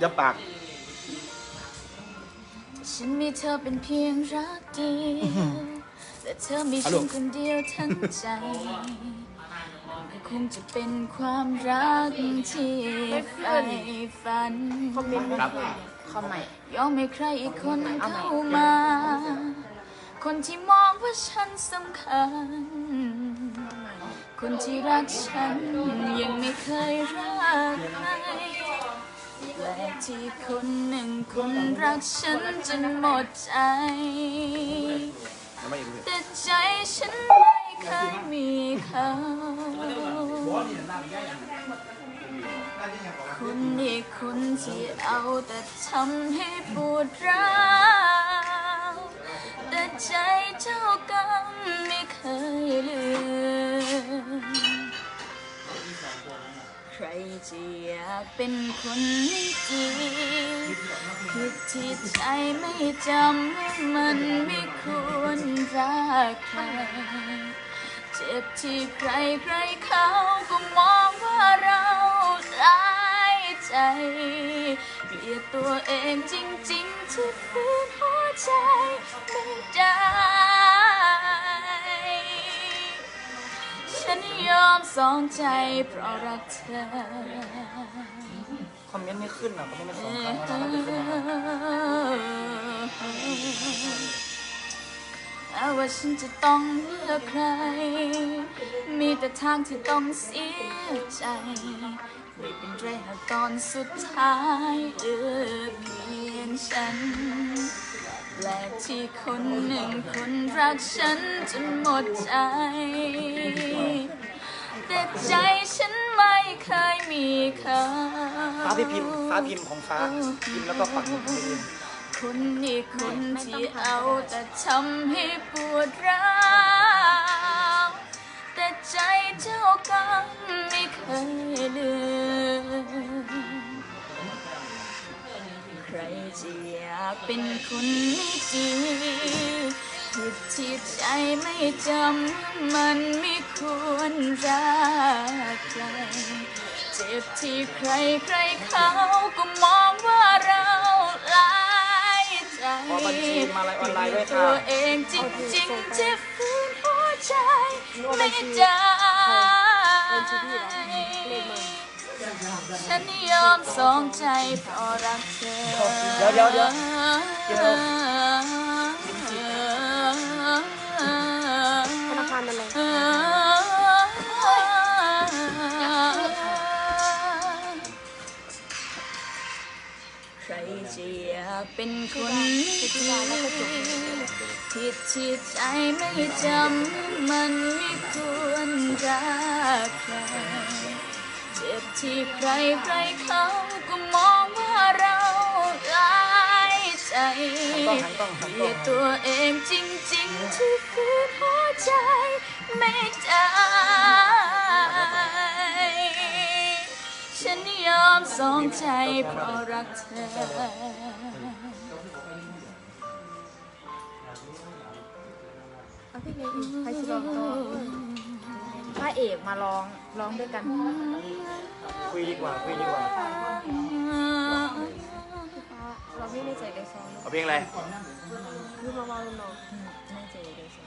อย่าปาก ฉันมีเธอเป็นเพียงรักเดียวแต่เธอมีฮัลโหลฉันคนเดียวทั้งใจคงจะเป็นความรักที่ใฝ่ฝันคอมเมนต์ครับคอมใหม่ยอมให้ใครอีกคนเข้ามา คนที่มองว่าฉันสำคัญ คนที่รักฉันยังไม่เคยรักใครแปลก ที่คนหนึ่งคนรักฉันจนหมดใจ แต่ใจฉันไม่เคยมีเขาคนนี้คนที่เอาแต่ทำให้ปวดร้าวแต่ใจเจ้ากรากเป็นคนไม่ดีผิดที่ใจไม่จำว่ามันไม่ควรรักใคร เจ็บที่ใครใครเขาก็มองว่าเราร้ายใจ เกลียดตัวเองจริงๆที่ฝืนหัวใจไม่ได้ อมสองใจเพราะรักเธอคอมเมนต์ไม่ขึ้นอะคอมเมนต์ไม่สองครั้งแล้วมันจะขึ้นมาแม้ว่าฉันจะต้องเลือกใคร มีแต่ทางที่ต้องเสียใจ ไม่เป็นไรหากตอนสุดท้ายเลือกเพียงฉันแปลกที่คนหนึ่งคนรักฉันจนหมดใจ แต่ใจฉันไม่เคยมีเขาฟ้าพี่พิมพ์ฟ้าพิมพ์ของฟ้าพิมพ์แล้วก็ปักหมุดไปเองคนนี้คนที่เอาแต่ทำให้ปวดร้าวแต่ใจเจ้ากรรมไม่เคยลืมใครจะอยากเป็นคนไม่ดี ผิดที่ใจไม่จำมันไม่ควรรักใคร เจ็บที่ใครใครเขาก็มองว่าเราลายใจขอบัญชีมาลัยออนไลน์ด้วยค่ะ ตัวเองจริงๆที่ฝืนหัวใจไม่ได้ฉันยอมสองใจเพราะรักเธอเดี๋ยวเดี๋ยวเดี๋ยว จะอยากเป็นคนไม่ดีผิดที่ใจไม่จำมันไม่ควรรักใครเจ็บที่ใครใครเขาก็มองว่าเราหลายใจหันกล้องหันเกกล้ลีอยงดตัวเองจริงๆที่ฝืนหัวใจไม่ได้ฉันยอม สองใจเพราะรักเธอ เอาพี่ไงอีกใครจะลองต่อพระเอกมาร้องร้องด้วยกัน คุยดีกว่าคุยดีกว่าเราไม่ได้ใจในซองนะเอาเพลงอะไรคือมาเมาๆหนอยไม่เจอเลยสิ